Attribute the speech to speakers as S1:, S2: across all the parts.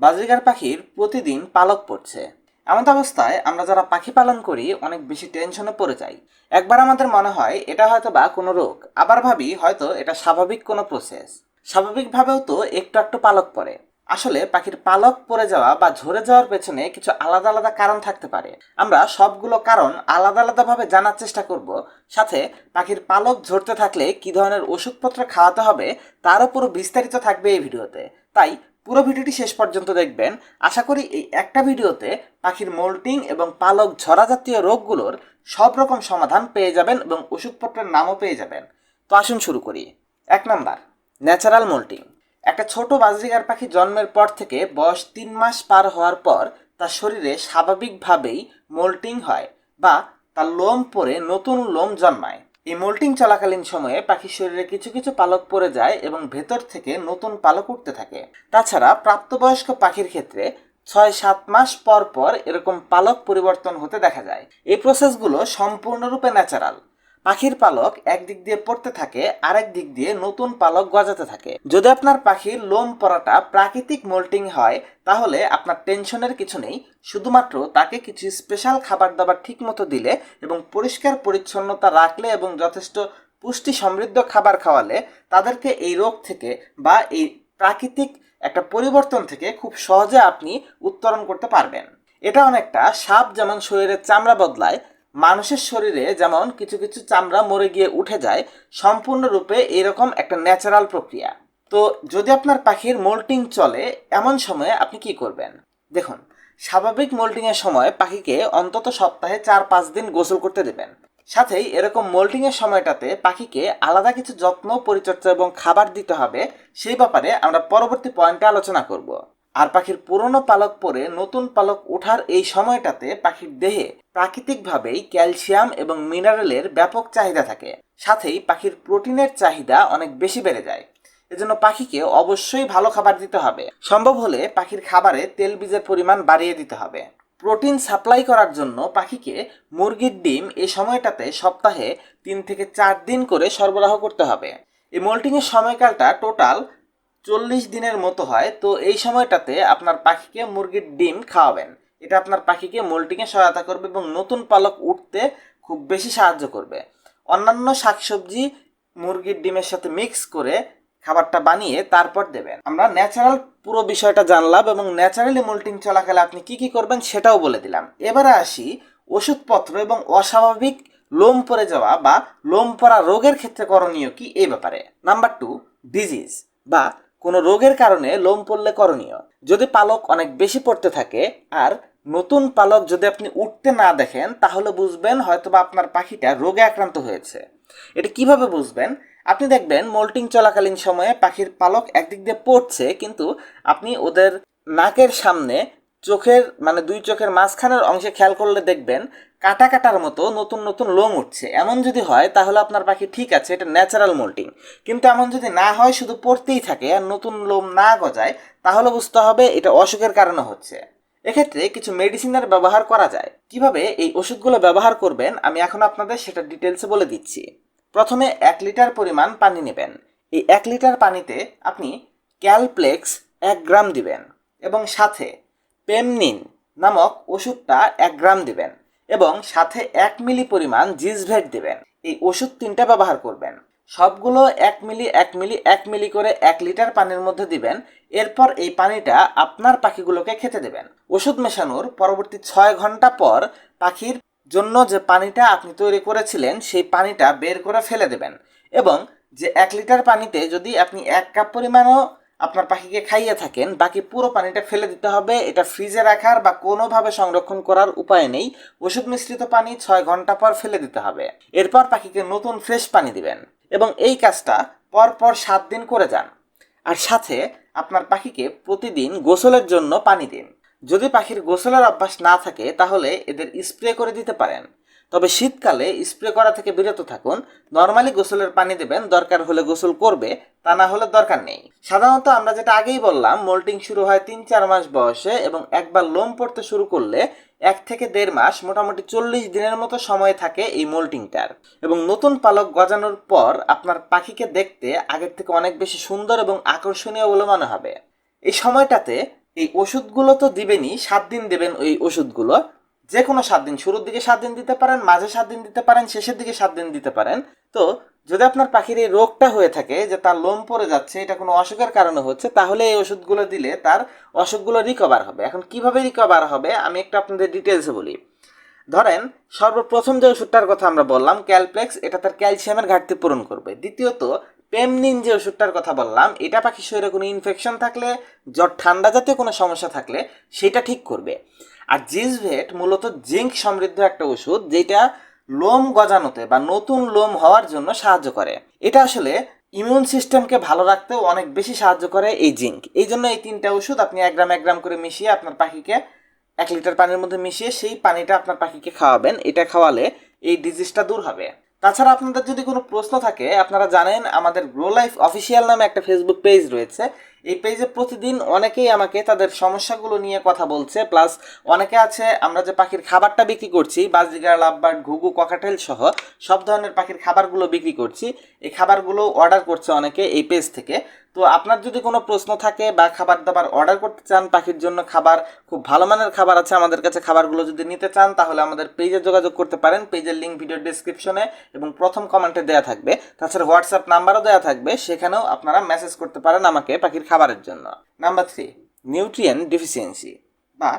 S1: Budgerigar পাখির প্রতিদিন পালক পড়ছে। এমন অবস্থায় আমরা যারা পাখি পালন করি, অনেক বেশি টেনশনে পড়ে যাই। একবার আমাদের মনে হয় এটা হয়তো বা কোনো রোগ, আবার ভাবি হয়তো এটা স্বাভাবিক কোনো প্রসেস স্বাভাবিকভাবেও তো একটু একটু পালক পড়ে। আসলে পাখির পালক পড়ে যাওয়া বা ঝরে যাওয়ার পেছনে কিছু আলাদা আলাদা কারণ থাকতে পারে। আমরা সবগুলো কারণ আলাদা আলাদাভাবে জানার চেষ্টা করব, সাথে পাখির পালক ঝরতে থাকলে কি ধরনের ওষুধপত্র খাওয়াতে হবে তার পুরো বিস্তারিত থাকবে এই ভিডিওতে। তাই পুরো ভিডিওটি শেষ পর্যন্ত দেখবেন। আশা করি এই একটা ভিডিওতে পাখির মোল্টিং এবং পালক ঝরা জাতীয় রোগগুলোর সব রকম সমাধান পেয়ে যাবেন এবং ওষুধপত্রের নামও পেয়ে যাবেন। তো আসুন শুরু করি। এক নাম্বার, ন্যাচারাল মোল্টিং। একটা ছোট বাজরিগার পাখি জন্মের পর থেকে বয়স তিন মাস পার হওয়ার পর তার শরীরে স্বাভাবিকভাবেই মোল্টিং হয় বা তার লোম পরে নতুন লোম জন্মায়। এই মোল্টিং চলাকালীন সময়ে পাখির শরীরে কিছু কিছু পালক পরে যায় এবং ভেতর থেকে নতুন পালক উঠতে থাকে। তাছাড়া প্রাপ্তবয়স্ক পাখির ক্ষেত্রে ছয় সাত মাস পর পর এরকম পালক পরিবর্তন হতে দেখা যায়। এই প্রসেসগুলো সম্পূর্ণরূপে ন্যাচারাল পাখির পালক একদিক দিয়ে পড়তে থাকে, আরেক দিক দিয়ে নতুন পালক গজাতে থাকে। যদি আপনার পাখির লোম পড়াটা প্রাকৃতিক মোল্টিং হয়, তাহলে আপনার টেনশনের কিছু নেই। শুধুমাত্র তাকে কিছু স্পেশাল খাবার দাবার ঠিক মতো দিলে এবং পরিষ্কার পরিচ্ছন্নতা রাখলে এবং যথেষ্ট পুষ্টি সমৃদ্ধ খাবার খাওয়ালে, তাদেরকে এই রোগ থেকে বা এই প্রাকৃতিক একটা পরিবর্তন থেকে খুব সহজে আপনি উত্তরণ করতে পারবেন। এটা অনেকটা সাপ যেমন শরীরের চামড়া বদলায় মানুষের শরীরে যেমন কিছু কিছু চামড়া মরে গিয়ে উঠে যায়, সম্পূর্ণরূপে এরকম একটা ন্যাচারাল প্রক্রিয়া। তো যদি আপনার পাখির মোল্টিং চলে, এমন সময়ে আপনি কি করবেন? দেখুন, স্বাভাবিক মোল্টিংয়ের সময় পাখিকে অন্তত সপ্তাহে চার পাঁচ দিন গোসল করতে দেবেন। সাথেই এরকম মোল্টিংয়ের সময়টাতে পাখিকে আলাদা কিছু যত্ন, পরিচর্যা এবং খাবার দিতে হবে, সেই ব্যাপারে আমরা পরবর্তী পয়েন্টে আলোচনা করব। আর পাখির পুরনো পালক পরে নতুন পালক ওঠার এই সময়টাতে পাখির দেহে প্রাকৃতিকভাবেই ক্যালসিয়াম এবং মিনারেলের ব্যাপক চাহিদা থাকে। সাথেই পাখির প্রোটিনের চাহিদা অনেক বেশি বেড়ে যায়। এজন্য পাখিকে অবশ্যই ভালো খাবার দিতে হবে। সম্ভব হলে পাখির খাবারে তেল বীজের পরিমাণ বাড়িয়ে দিতে হবে। প্রোটিন সাপ্লাই করার জন্য পাখিকে মুরগির ডিম এই সময়টাতে সপ্তাহে তিন থেকে চার দিন করে সরবরাহ করতে হবে। এই মোল্টিংয়ের সময়কালটা টোটাল চল্লিশ দিনের মতো হয়, তো এই সময়টাতে আপনার পাখিকে মুরগির ডিম খাওয়াবেন। এটা আপনার পাখিকে মোল্টিংয়ে সহায়তা করবে এবং নতুন পালক উঠতে খুব বেশি সাহায্য করবে। অন্যান্য শাকসবজি মুরগির ডিমের সাথে মিক্স করে খাবারটা বানিয়ে তারপর দেবেন। আমরা ন্যাচারাল পুরো বিষয়টা জানলাম এবং ন্যাচারালি মোল্টিং চলাকালে আপনি কি কি করবেন সেটাও বলে দিলাম। এবারে আসি ওষুধপত্র এবং অস্বাভাবিক লোম পড়ে যাওয়া বা লোম পড়া রোগের ক্ষেত্রে করণীয় কি এই ব্যাপারে। নাম্বার টু ডিজিজ বা কোনো রোগের কারণে লোম পড়লে করণীয়। যদি পালক অনেক বেশি পড়তে থাকে, আর নতুন পালক যদি আপনি উঠতে না দেখেন, তাহলে বুঝবেন হয়তোবা আপনার পাখিটা রোগে আক্রান্ত হয়েছে। এটা কীভাবে বুঝবেন? আপনি দেখবেন মোল্টিং চলাকালীন সময়ে পাখির পালক একদিক দিয়ে পড়ছে, কিন্তু আপনি ওদের নাকের সামনে চোখের মানে দুই চোখের মাঝখানের অংশে খেয়াল করলে দেখবেন কাটা কাটার মতো নতুন নতুন লোম উঠছে। এমন যদি হয়, তাহলে আপনার পাখি ঠিক আছে, এটা ন্যাচারাল মোল্টিং কিন্তু এমন যদি না হয়, শুধু পড়তেই থাকে আর নতুন লোম না গজায়, তাহলে বুঝতে হবে এটা অসুখের কারণে হচ্ছে। এক্ষেত্রে কিছু মেডিসিনের ব্যবহার করা যায়। কীভাবে এই ওষুধগুলো ব্যবহার করবেন, আমি এখন আপনাদের সেটা ডিটেলসে বলে দিচ্ছি। প্রথমে এক লিটার পরিমাণ পানি নেবেন। এই এক লিটার পানিতে আপনি ক্যালপ্লেক্স এক গ্রাম দিবেন এবং সাথে পেমনিন নামক ওষুধটা এক গ্রাম দিবেন। এবং সাথে এক মিলি পরিমাণ জিজভেট দেবেন। এই ওষুধ তিনটা ব্যবহার করবেন। সবগুলো এক মিলি এক মিলি এক মিলি করে এক লিটার পানির মধ্যে দিবেন। এরপর এই পানিটা আপনার পাখিগুলোকে খেতে দেবেন। ওষুধ মেশানোর পরবর্তী ছয় ঘণ্টা পর পাখির জন্য যে পানিটা আপনি তৈরি করেছিলেন, সেই পানিটা বের করে ফেলে দেবেন। এবং যে এক লিটার পানিতে যদি আপনি এক কাপ পরিমাণও আপনার পাখিকে খাইয়ে থাকেন, বাকি পুরো পানিটা ফেলে দিতে হবে, এটা ফ্রিজে রাখার বা কোনোভাবে সংরক্ষণ করার উপায় নেই। ওষুধ মিশ্রিত পানি ছয় ঘণ্টা পর ফেলে দিতে হবে। এরপর পাখিকে নতুন ফ্রেশ পানি দিবেন এবং এই কাজটা পর পর সাত দিন করে যান। আর সাথে আপনার পাখিকে প্রতিদিন গোসলের জন্য পানি দিন। যদি পাখির গোসলের অভ্যাস না থাকে, তাহলে এদের স্প্রে করে দিতে পারেন। তবে শীতকালে স্প্রে করা থেকে বিরত থাকুন। নর্মালি গোসলের পানি দেবেন, দরকার হলে গোসল করবে, তা না হলে দরকার নেই। সাধারণত আমরা যেটা আগেই বললাম, মোল্টিং শুরু হয় তিন চার মাস বয়সে এবং একবার লোম পড়তে শুরু করলে এক থেকে দেড় মাস, মোটামুটি চল্লিশ দিনের মতো সময় থাকে এই মোল্টিংটার। এবং নতুন পালক গজানোর পর আপনার পাখিকে দেখতে আগের থেকে অনেক বেশি সুন্দর এবং আকর্ষণীয় বলে মনে হবে। এই সময়টাতে এই ওষুধগুলো তো দিবেনই, সাত দিন দেবেন ওই ওষুধগুলো। যে কোনো সাত দিন, শুরুর দিকে সাত দিন দিতে পারেন, মাঝে সাত দিন দিতে পারেন, শেষের দিকে সাত দিন দিতে পারেন। তো যদি আপনার পাখির এই রোগটা হয়ে থাকে যে তার লোম পড়ে যাচ্ছে, এটা কোনো অসুখের কারণে হচ্ছে, তাহলে এই ওষুধগুলো দিলে তার অসুখগুলো রিকভার হবে। এখন কীভাবে রিকভার হবে, আমি একটু আপনাদের ডিটেলসে বলি। ধরেন, সর্বপ্রথম যে ওষুধটার কথা আমরা বললাম ক্যালপ্লেক্স এটা তার ক্যালসিয়ামের ঘাটতি পূরণ করবে। দ্বিতীয়ত পেমনিন যে ওষুধটার কথা বললাম, এটা পাখির শরীরে কোনো ইনফেকশন থাকলে, জ্বর, ঠান্ডা জাতীয় কোনো সমস্যা থাকলে সেটা ঠিক করবে। আর জিসভেট মূলত জিঙ্ক সমৃদ্ধ একটা ওষুধ যেটা লোম গজানোতে বা নতুন লোম হওয়ার জন্য সাহায্য করে। এটা আসলে ইমিউন সিস্টেমকে ভালো রাখতেও অনেক বেশি সাহায্য করে এই জিঙ্ক। এই জন্য এই তিনটা ওষুধ আপনি এক গ্রাম এক গ্রাম করে মিশিয়ে আপনার পাখিকে, এক লিটার পানির মধ্যে মিশিয়ে সেই পানিটা আপনার পাখিকে খাওয়াবেন। এটা খাওয়ালে এই ডিজিজটা দূর হবে। তাছাড়া আপনাদের যদি কোনো প্রশ্ন থাকে, আপনারা জানেন আমাদের গ্রো লাইফ অফিসিয়াল নামে একটা ফেসবুক পেজ রয়েছে। এই পেজে প্রতিদিন অনেকেই আমাকে তাদের সমস্যাগুলো নিয়ে কথা বলছে, প্লাস অনেকে আছে আমরা যে পাখির খাবারটা বিক্রি করছি বাজিগার লাভবার্ড, ঘুঘু, ককাটেল সহ সব ধরনের পাখির খাবারগুলো বিক্রি করছি, এই খাবারগুলো অর্ডার করছে অনেকে এই পেজ থেকে। তো আপনার যদি কোনো প্রশ্ন থাকে বা খাবার দাবার অর্ডার করতে চান, পাখির জন্য খাবার, খুব ভালো মানের খাবার আছে আমাদের কাছে, খাবারগুলো যদি নিতে চান, তাহলে আমাদের পেজে যোগাযোগ করতে পারেন। পেজের লিঙ্ক ভিডিও ডিসক্রিপশনে এবং প্রথম কমেন্টে দেওয়া থাকবে। তাছাড়া হোয়াটসঅ্যাপ নাম্বারও দেওয়া থাকবে, সেখানেও আপনারা মেসেজ করতে পারেন আমাকে, পাখির খাবারের জন্য। নাম্বার থ্রি নিউট্রিয়েন্ট ডিফিসিয়েন্সি বা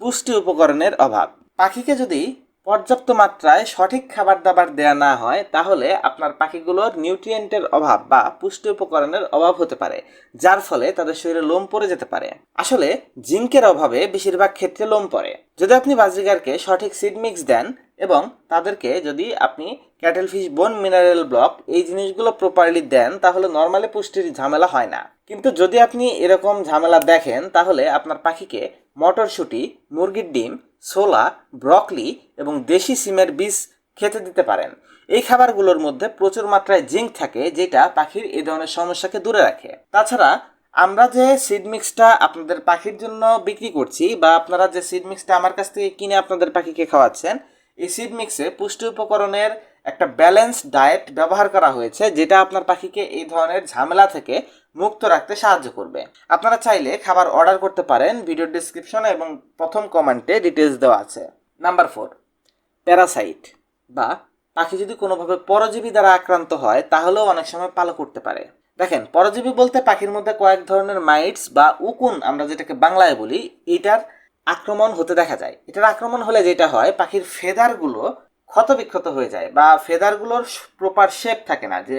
S1: পুষ্টি উপকরণের অভাব। পাখিকে যদি পর্যাপ্ত মাত্রায় সঠিক খাবার দাবার দেয়া না হয়, তাহলে আপনার পাখিগুলোর নিউট্রিয়েন্টের অভাব বা পুষ্টি উপকরণের অভাব হতে পারে, যার ফলে তাদের শরীরে লোম পড়ে যেতে পারে। আসলে, জিঙ্কের অভাবে বেশিরভাগ ক্ষেত্রে লোম পড়ে। যদি আপনি বাজিগারকে সঠিক সিড মিক্স দেন এবং তাদেরকে যদি আপনি cattle fish bone mineral block এই জিনিসগুলো প্রপারলি দেন, তাহলে নর্মালি পুষ্টির ঝামেলা হয় না। কিন্তু যদি আপনি এরকম ঝামেলা দেখেন, তাহলে আপনার পাখিকে মটরশুঁটি, মুরগির ডিম ছোলা, ব্রকলি এবং দেশি সিমের বীজ খেতে দিতে পারেন। এই খাবারগুলোর মধ্যে প্রচুর মাত্রায় জিঙ্ক থাকে, যেটা পাখির এই ধরনের সমস্যাকে দূরে রাখে। তাছাড়া আমরা যে সিড মিক্সটা আপনাদের পাখির জন্য বিক্রি করছি বা আপনারা যে সিড মিক্সটা আমার কাছ থেকে কিনে আপনাদের পাখিকে খাওয়াচ্ছেন, এই সিড মিক্সে পুষ্টি উপকরণের একটা ব্যালেন্স ডায়েট ব্যবহার করা হয়েছে, যেটা আপনার পাখিকে এই ধরনের ঝামেলা থেকে মুক্ত রাখতে সাহায্য করবে। আপনারা চাইলে খাবার অর্ডার করতে পারেন, ভিডিও ডিসক্রিপশনে এবং প্রথম কমেন্টে ডিটেলস দেওয়া আছে। নাম্বার ফোর প্যারাসাইট বা পাখি যদি কোনোভাবে পরজীবী দ্বারা আক্রান্ত হয়, তাহলেও অনেক সময় পালক করতে পারে। দেখেন, পরজীবী বলতে পাখির মধ্যে কয়েক ধরনের মাইটস বা উকুন, আমরা যেটাকে বাংলায় বলি, এটার আক্রমণ হতে দেখা যায়। এটার আক্রমণ হলে যেটা হয়, পাখির ফেদারগুলো ক্ষতবিক্ষত হয়ে যায় বা ফেদারগুলোর প্রপার শেপ থাকে না। যে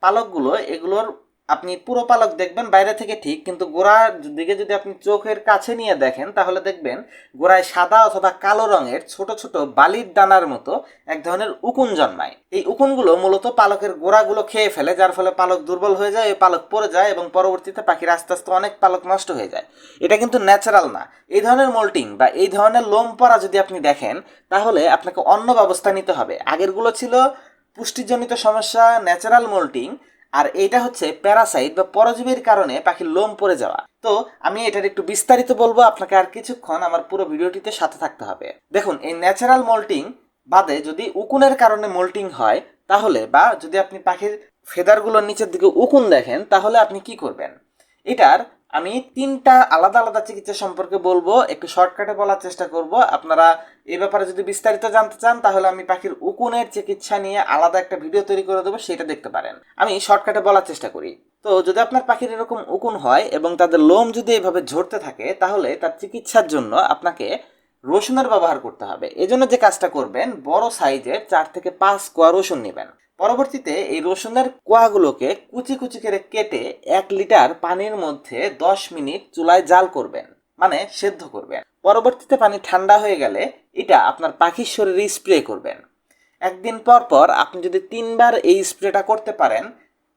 S1: পালকগুলো, এগুলোর আপনি পুরো পালক দেখবেন, বাইরে থেকে ঠিক, কিন্তু গোড়ার দিকে যদি আপনি চোখের কাছে নিয়ে দেখেন, তাহলে দেখবেন গোড়ায় সাদা অথবা কালো রঙের ছোট ছোট বালির দানার মতো এক ধরনের উকুন জন্মায়। এই উকুনগুলো মূলত পালকের গোড়াগুলো খেয়ে ফেলে, যার ফলে পালক দুর্বল হয়ে যায়, পালক পড়ে যায় এবং পরবর্তীতে পাখির আস্তে আস্তে অনেক পালক নষ্ট হয়ে যায়। এটা কিন্তু ন্যাচারাল না। এই ধরনের মোল্টিং বা এই ধরনের লোম পড়া যদি আপনি দেখেন, তাহলে আপনাকে অন্য ব্যবস্থা নিতে হবে। আগেরগুলো ছিল পুষ্টিজনিত সমস্যা ন্যাচারাল মোল্টিং আর এইটা হচ্ছে প্যারাসাইট বা পরজীবীর কারণে পাখির লোম পড়ে যাওয়া। তো আমি এটার একটু বিস্তারিত বলব, আপনাকে আর কিছুক্ষণ আমার পুরো ভিডিওটিতে সাথে থাকতে হবে। দেখুন, এই ন্যাচারাল মোল্টিং বাদে যদি উকুনের কারণে মোল্টিং হয়, তাহলে বা যদি আপনি পাখির ফেদারগুলোর নিচের দিকে উকুন দেখেন, তাহলে আপনি কি করবেন? এটার আমি তিনটা আলাদা আলাদা চিকিৎসা সম্পর্কে বলব, একটু শর্টকাটে বলার চেষ্টা করব। আপনারা এ ব্যাপারে যদি বিস্তারিত জানতে চান, তাহলে আমি পাখির উকুনের চিকিৎসা নিয়ে আলাদা একটা ভিডিও তৈরি করে দেবো, সেটা দেখতে পারেন। আমি শর্টকাটে বলার চেষ্টা করি। তো যদি আপনার পাখির এরকম উকুন হয় এবং তাদের লোম যদি এভাবে ঝরতে থাকে, তাহলে তার চিকিৎসার জন্য আপনাকে রসুনের ব্যবহার করতে হবে। এজন্য যে কাজটা করবেন, বড় সাইজের চার থেকে পাঁচ কোয়া রসুন নেবেন। পরবর্তীতে এই রসুনের কোয়াগুলোকে কুচি কুচি করে কেটে এক লিটার পানির মধ্যে দশ মিনিট চুলায় জাল করবেন মানে সেদ্ধ করবেন। পরবর্তীতে পানি ঠান্ডা হয়ে গেলে এটা আপনার পাখির শরীরে স্প্রে করবেন। একদিন পর পর আপনি যদি তিনবার এই স্প্রেটা করতে পারেন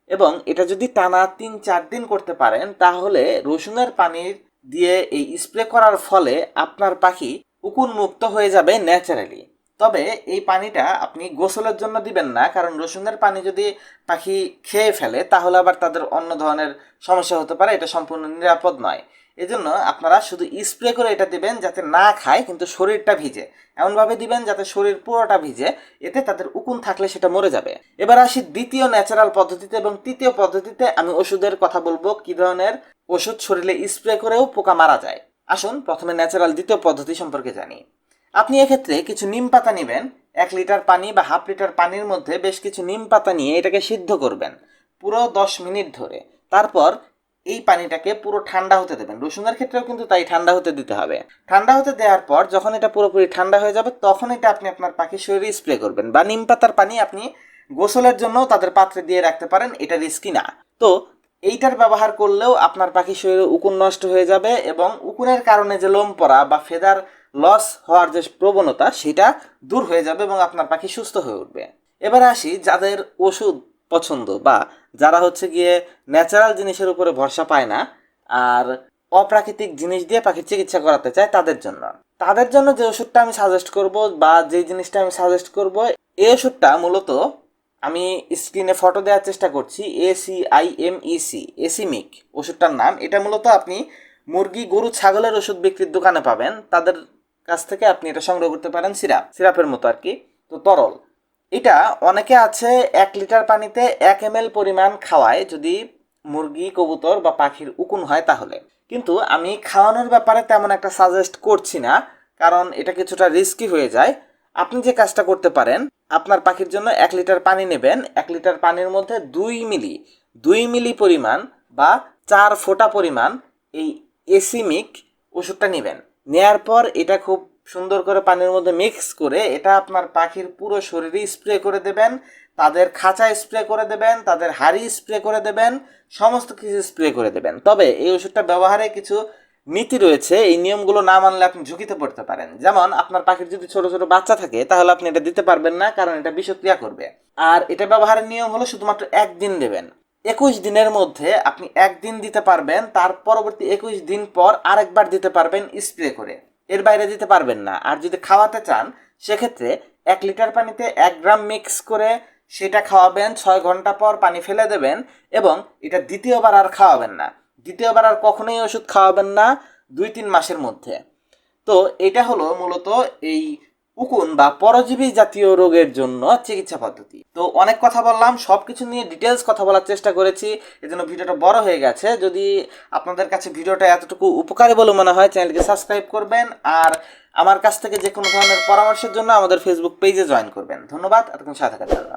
S1: এবং এটা যদি টানা তিন চার দিন করতে পারেন, তাহলে রসুনের পানির দিয়ে এই স্প্রে করার ফলে আপনার পাখি উকুন মুক্ত হয়ে যাবে ন্যাচারালি। তবে এই পানিটা আপনি গোসলের জন্য দিবেন না, কারণ রসুনের পানি যদি পাখি খেয়ে ফেলে, তাহলে আবার তাদের অন্য ধরনের সমস্যা হতে পারে। এটা সম্পূর্ণ নিরাপদ নয়। এজন্য আপনারা শুধু স্প্রে করে এটা দিবেন যাতে না খায়, কিন্তু শরীরটা ভিজে। এমনভাবে দিবেন যাতে শরীর পুরোটা ভিজে, এতে তাদের উকুন থাকলে সেটা মরে যাবে। এবার আসি দ্বিতীয় ন্যাচারাল পদ্ধতিতে এবং তৃতীয় পদ্ধতিতে আমি ওষুধের কথা বলব, কি ধরনের ওষুধ শরীরে স্প্রে করেও পোকা মারা যায়। আসুন প্রথমে ন্যাচারাল দ্বিতীয় পদ্ধতি সম্পর্কে জানি। আপনি এক্ষেত্রে কিছু নিম পাতা নেবেন, এক লিটার পানি বা হাফ লিটার পানির মধ্যে বেশ কিছু নিম পাতা নিয়ে এটাকে সিদ্ধ করবেন, পুরো দশ মিনিট ধরে। তারপর এই পানিটাকে পুরো ঠান্ডা হতে দেবেন। রসুনের ক্ষেত্রেও কিন্তু তাই ঠান্ডা হতে দিতে হবে। ঠান্ডা হতে দেওয়ার পর যখন এটা পুরোপুরি ঠান্ডা হয়ে যাবে, তখন এটা আপনি আপনার পাখির শরীরে স্প্রে করবেন বা নিম পাতার পানি আপনি গোসলের জন্য তাদের পাত্রে দিয়ে রাখতে পারেন এটা রিস্কি না। তো এইটার ব্যবহার করলেও আপনার পাখির শরীরে উকুন নষ্ট হয়ে যাবে এবং উকুনের কারণে যে লোম পড়া বা ফেদার লস হওয়ার যে প্রবণতা, সেটা দূর হয়ে যাবে এবং আপনার পাখি সুস্থ হয়ে উঠবে। এবার আসি যাদের ওষুধ পছন্দ বা যারা হচ্ছে গিয়ে ন্যাচারাল জিনিসের উপরে ভরসা পায় না আর অপ্রাকৃতিক জিনিস দিয়ে পাখির চিকিৎসা করাতে চায় তাদের জন্য। তাদের জন্য যে ওষুধটা আমি সাজেস্ট করব বা যে জিনিসটা আমি সাজেস্ট করব, এই ওষুধটা মূলত আমি স্ক্রিনে ফটো দেওয়ার চেষ্টা করছি A C I M E C এসিমিক ওষুধটার নাম। এটা মূলত আপনি মুরগি, গরু, ছাগলের ওষুধ বিক্রির দোকানে পাবেন। তাদের কাছ থেকে আপনি এটা সংগ্রহ করতে পারেন সিরাপ। সিরাপের মতো আর কি। তো তরল। এটা অনেকে আছে এক লিটার পানিতে এক এম পরিমাণ খাওয়ায় যদি মুরগি, কবুতর বা পাখির উকুন হয় তাহলে। কিন্তু আমি খাওয়ানোর ব্যাপারে তেমন একটা সাজেস্ট করছি না, কারণ এটা কিছুটা রিস্কি হয়ে যায়। আপনি যে কাজটা করতে পারেন, আপনার পাখির জন্য এক লিটার পানি নেবেন। এক লিটার পানির মধ্যে দুই মিলি দুই মিলি পরিমাণ বা চার ফোঁটা পরিমাণ এই এসিমিক ওষুধটা নেবেন। নেয়ার পর এটা খুব সুন্দর করে পানির মধ্যে মিক্স করে এটা আপনার পাখির পুরো শরীরে স্প্রে করে দেবেন, তাদের খাঁচা স্প্রে করে দেবেন, তাদের হাড়ি স্প্রে করে দেবেন, সমস্ত কিছু স্প্রে করে দেবেন। তবে এই ওষুধটা ব্যবহারে কিছু নীতি রয়েছে, এই নিয়মগুলো না মানলে আপনি ঝুঁকিতে পড়তে পারেন। যেমন আপনার পাখির যদি ছোট ছোট বাচ্চা থাকে, তাহলে আপনি এটা দিতে পারবেন না, কারণ এটা বিষক্রিয়া করবে। আর এটা ব্যবহারের নিয়ম হলো শুধুমাত্র একদিন দেবেন। একুশ দিনের মধ্যে আপনি একদিন দিতে পারবেন, তার পরবর্তী একুশ দিন পর আরেকবার দিতে পারবেন স্প্রে করে। এর বাইরে দিতে পারবেন না। আর যদি খাওয়াতে চান, সেক্ষেত্রে এক লিটার পানিতে এক গ্রাম মিক্স করে সেটা খাওয়াবেন, ছয় ঘণ্টা পর পানি ফেলে দেবেন এবং এটা দ্বিতীয়বার আর খাওয়াবেন না। দ্বিতীয়বার আর কখনোই ওষুধ খাওয়াবেন না দুই তিন মাসের মধ্যে। তো এটা হলো মূলত এই উকুন বা পরজীবী জাতীয় রোগের জন্য চিকিৎসা পদ্ধতি। তো অনেক কথা বললাম সব কিছু নিয়ে ডিটেলস কথা বলার চেষ্টা করেছি, এজন্য ভিডিওটা বড় হয়ে গেছে। যদি আপনাদের কাছে ভিডিওটা এতটুকু উপকারী বলে মনে হয় চ্যানেলকে সাবস্ক্রাইব করবেন আর আমার কাছ থেকে যে কোনো ধরনের পরামর্শের জন্য আমাদের ফেসবুক পেজে জয়েন করবেন। ধন্যবাদ, এতক্ষণ সাথে থাকার জন্য।